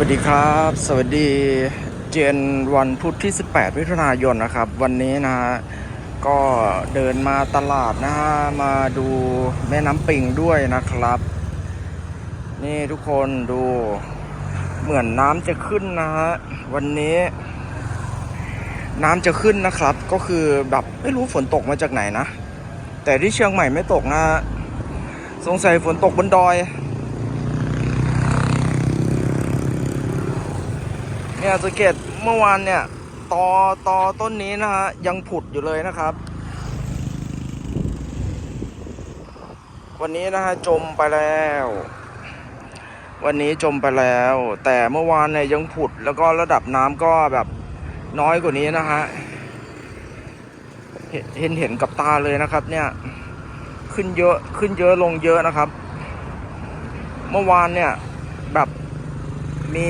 วัสดีครับ สวัสดีเจนวันพุธที่ 18 มิถุนายนนะครับ วันนี้นะฮะก็เดินมาตลาดนะฮะมาดูแม่น้ำปิงด้วยนะครับ นี่ทุกคนดูเหมือนน้ำจะขึ้นนะฮะวันนี้ น้ำจะขึ้นนะครับ ก็คือแบบไม่รู้ฝนตกมาจากไหนนะ แต่ที่เชียงใหม่ไม่ตกนะฮะสงสัยฝนตกบนดอย เนี่ยสังเกตเมื่อวานเนี่ยตอตอต้นนี้นะฮะยังผุดอยู่เลยนะครับ วันนี้นะฮะจมไปแล้ว วันนี้จมไปแล้ว แต่เมื่อวานเนี่ยยังผุดแล้วก็ระดับน้ำก็แบบน้อยกว่านี้นะฮะเห็นเห็นเห็นกับตาเลยนะครับ เนี่ยขึ้นเยอะขึ้นเยอะลงเยอะนะครับ เมื่อวานเนี่ยแบบมี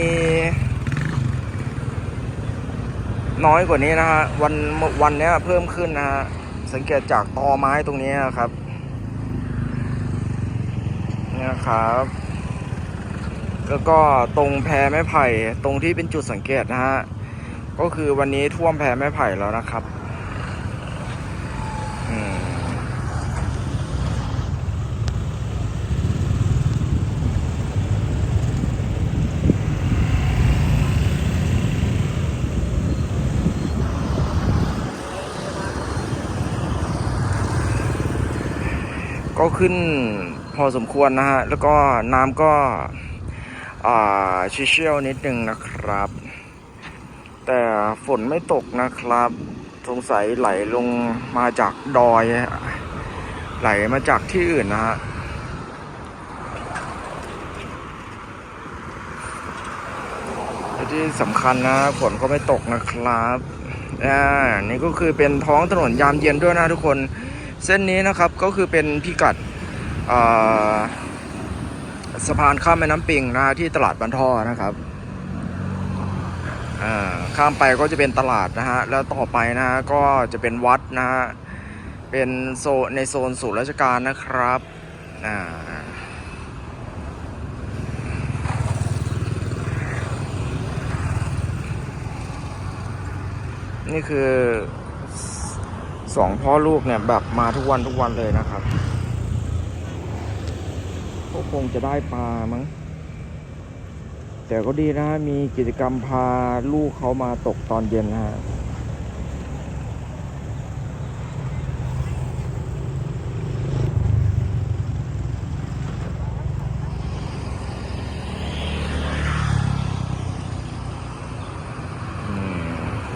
น้อยกว่านี้นะฮะวันวันนี้เพิ่มขึ้นนะฮะสังเกตจากตอไม้ตรงนี้นะครับเนี่ยนะครับ แล้วก็ตรงแพไม้ไผ่ตรงที่เป็นจุดสังเกตนะฮะก็คือวันนี้ท่วมแพไม้ไผ่แล้วนะครับ ก็ขึ้นพอสมควรนะฮะ แล้วก็น้ำก็อ่ชิเชียลนิดนึงนะครับ แต่ฝนไม่ตกนะครับ สงสัยไหลลงมาจากดอย ไหลมาจากที่อื่นนะฮะที่สำคัญนะฝนก็ไม่ตกนะครับอ่านี่ก็คือเป็นท้องถนนยามเย็นด้วยนะทุกคน เส้นนี้นะครับก็คือเป็นพิกัดสะพานข้ามแม่น้ำปิงนะที่ตลาดบันท่อนะครับอ่าข้ามไปก็จะเป็นตลาดนะฮะแล้วต่อไปนะฮะก็จะเป็นวัดนะฮะเป็นโซนในโซนศูนย์ราชการนะครับอ่านี่คือ สองพ่อลูกเนี่ยแบบมาทุกวันทุกวันเลยนะครับก็คงจะได้ปลามั้ง แต่ก็ดีนะมีกิจกรรมพาลูกเขามาตกตอนเย็นนะฮะ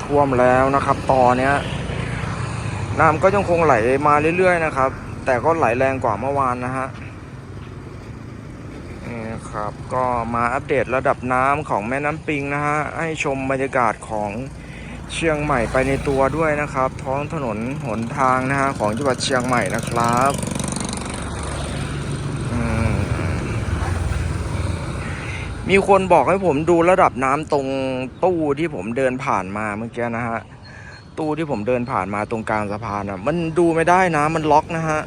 ท่วมแล้วนะครับตอนเนี้ย น้ำก็ยังคงไหลมาเรื่อยๆนะครับ แต่ก็ไหลแรงกว่าเมื่อวานนะฮะนี่ครับก็มาอัปเดตระดับน้ำของแม่น้ำปิงนะฮะให้ชมบรรยากาศของเชียงใหม่ไปในตัวด้วยนะครับ ท้องถนนหนทางนะฮะของจังหวัดเชียงใหม่นะครับมีคนบอกให้ผมดูระดับน้ำตรงตู้ที่ผมเดินผ่านมาเมื่อกี้นะฮะ ตู้ที่ผมเดินผ่านมาตรงกลางสะพานอะมันดูไม่ได้นะ มันล็อกนะฮะ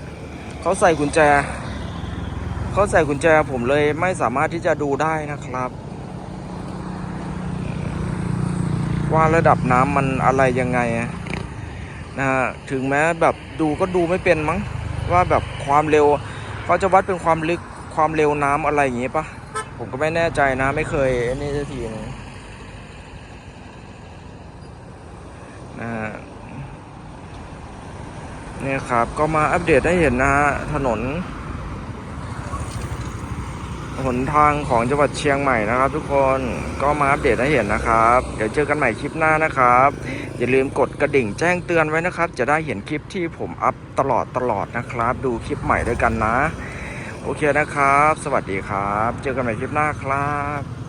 เขาใส่กุญแจเขาใส่กุญแจผมเลยไม่สามารถที่จะดูได้นะครับ ว่าระดับน้ำมันอะไรยังไงนะฮะถึงแม้แบบดูก็ดูไม่เป็นมั้ง ว่าแบบความเร็วเขาจะวัดเป็นความลึกความเร็วน้ำอะไรอย่างงี้ปะผมก็ไม่แน่ใจนะ ไม่เคยไอ้นี่สักทีนึง เนี่ยครับ ก็มาอัปเดตให้เห็นนะฮะ ถนน หนทางของจังหวัดเชียงใหม่นะครับ ทุกคนก็มาอัปเดตให้เห็นนะครับ เดี๋ยวเจอกันใหม่คลิปหน้านะครับ อย่าลืมกดกระดิ่งแจ้งเตือนไว้นะครับ จะได้เห็นคลิปที่ผมอัพตลอดตลอดนะครับ ดูคลิปใหม่ด้วยกันนะ โอเคนะครับ สวัสดีครับ เจอกันใหม่คลิปหน้าครับ